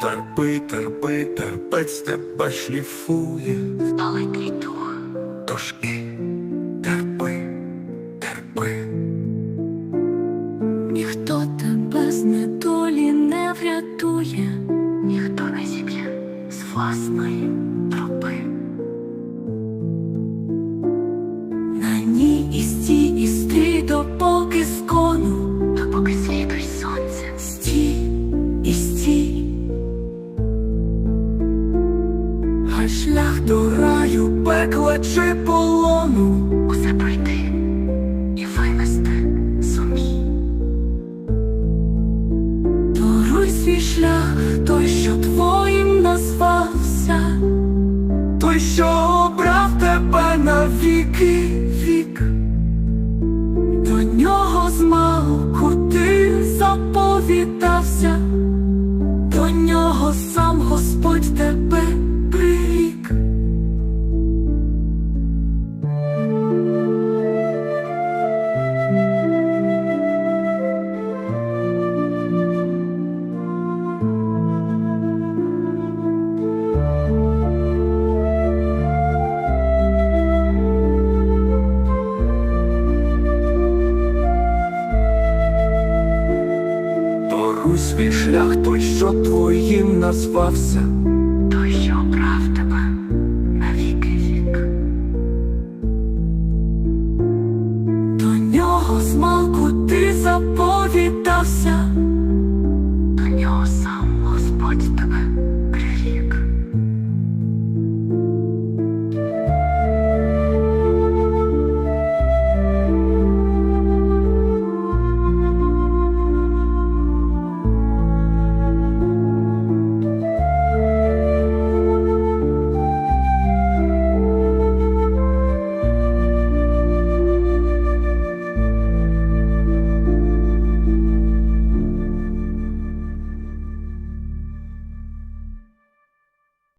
Терпи, терпи, терпець тебе шліфує, Спаленький дух. тож і терпи, терпи. Ніхто тебе з недолі не врятує, ніхто не зіб'є з власної тропи. Пекла чи полону. Усе пройти і винести сумій. Торуй свій шлях, той, що твоїм назвався. Той, що обрав тебе на віки вік. До нього змалку ти заповідався, до нього сам Господь тебе Торуй свій шлях, той, що твоїм назвався.